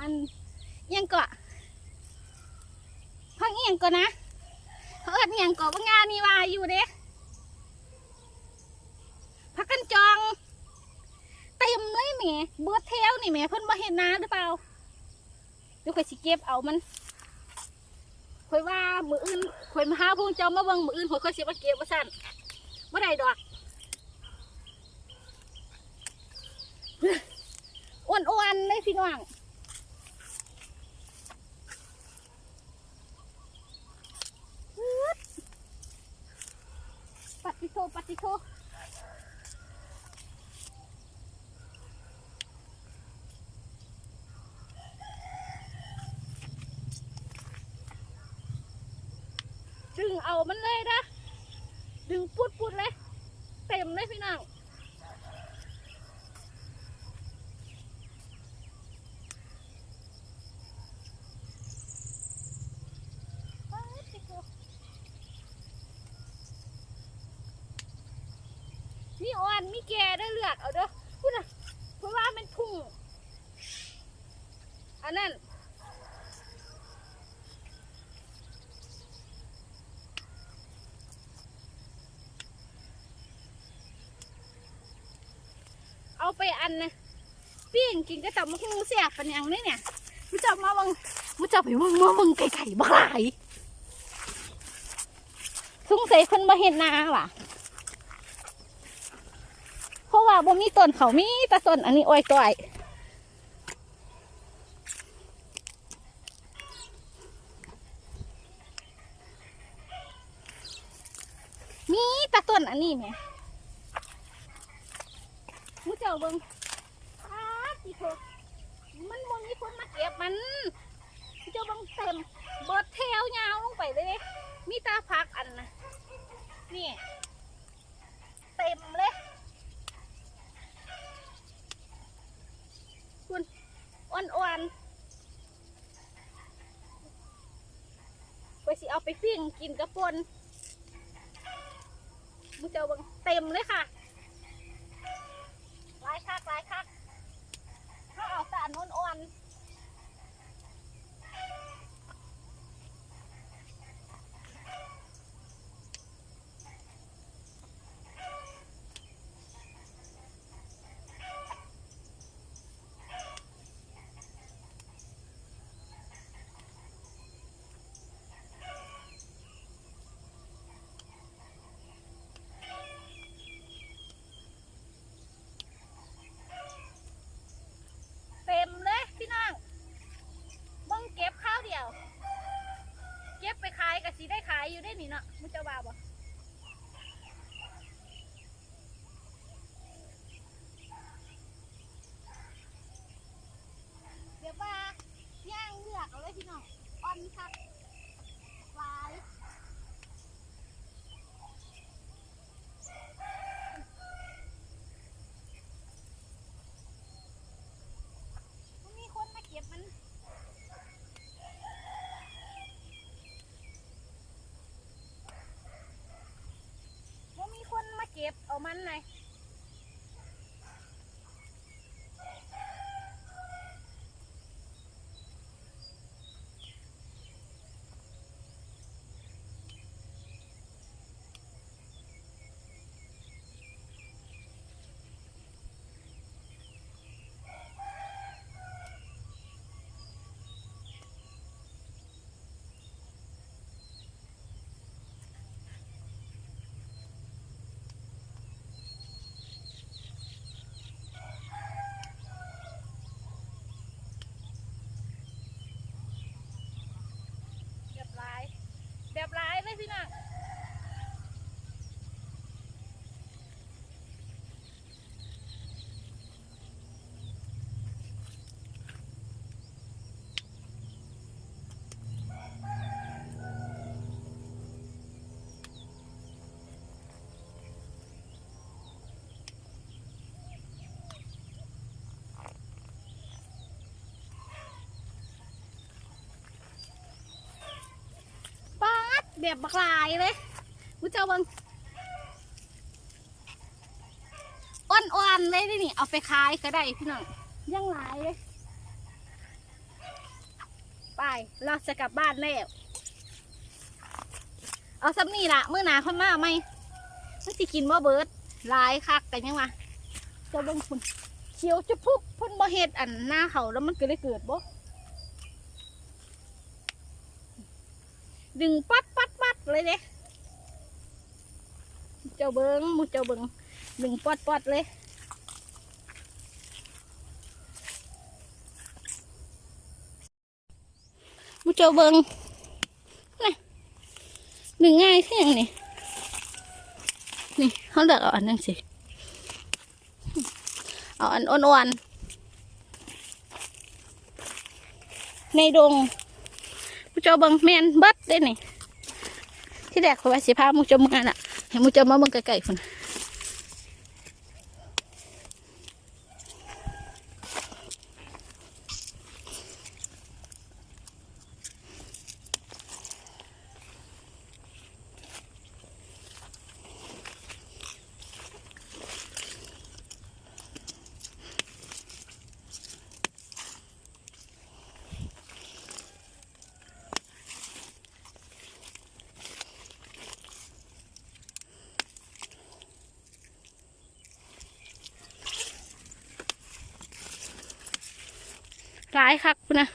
อันเอียงเกาะพักเอียงก่อนนะเขาเอิดเอียงกาะว่างานนี่ว่าอยู่เด้พักกันจองเต็มเลยแหม่เบิดเทวนี่แหม่เพิ่นบ่เห็นนาหรือเปล่าเดี๋ยวข่อยสิเก็บเอามันข่อยว่ามืออื่นข่อยมาหาพวกเจ้ามาเบิ่งมืออื่นข่อยค่อยสิมาเก็บว่าซั่นบ่ได้ดอกอ้วนๆเลยพี่น้องปัดติโทปัดติโทดึง เอามันเลยนะดึงปุดปุดเลย เต็มเลยพี่น้องมีอ่อนมีแก่ได้เลือกเอาเด้อพูดนะเพราะว่ามันทุ่งอันนั้น ไปอันนะปิ้งกินก็จับมาหุ้งเสียบปันยังนี่เนี่ยมุจับมาบังมุจับไปมึงมามึงไก่ไก่บ้าหลายสงสัยคนมาเห็นนาว่ะเพราะว่าบ่มีต้นเขามีแต่ต้นอันนี้อ้อยต้อยมีแต่ต้นอันนี้แหม จ้าเบิ่งอ้าจิโถมันบ่มีคนมาเก็บมันเจ้าเบิ่งเต็มเบิดแถวยาวลงไปเลย มีตาพักอันนะนี่ เต็มเลยคุณอ่อนๆไปสิเอาไปปิ้งกินกระปนมึงเจอบังเต็มเลยค่ะหลายคักหลายคักเขาเอาสารอ่อนๆเต็มเลยพี่น้องมึงเก็บข้าวเดียว เก็บไปขายก็สิได้ขายอยู่ได้นี่เนาะมึงจะว่าบ่เดี๋ยวว่าย่างเลือกเอาเลยพี่น้องอ่อนคักหลาย มันมีคนมาเก็บมันว่ามีคนมา เก็บเอามันเลยแบบร้าย แบบร้ายเลยพี่น้องป๊าด แบบบักลายเลยกูเจ้าบังอ่อนๆเลยนี่เอาไปขายก็ได้พี่น้องยังหลายเลยไปเราจะกลับบ้านแล้วเอาซับนี่ละเมื้อหนาค่อยมาไหมมันสิกินบ่เบิร์ดลายคักกันยังวะเจะเบิ่งคุณเขียวจะพุบพ่นบ่เฮ็ดอันหน้าเขาแล้วมันก็เลยเกิดบ่ดึงปัดปัดปัด เลยเด้เจ้าเบิงมูเจ้าเบิงดึงปัดปัดเลยมูเจ้าเบิงนี่ดึงง่ายขึ้นอย่างนี้นี่เขาเลือกเอาอันนั้นสิเอาอันอ่อนๆในดงมูเจ้าเบิงแมนเบิดได้นี่ ที่แรกเขาว่าสิพามุจ้ามาน่ะให้มุจ้ามาเบิงไกลๆคน ร้ายคักนะ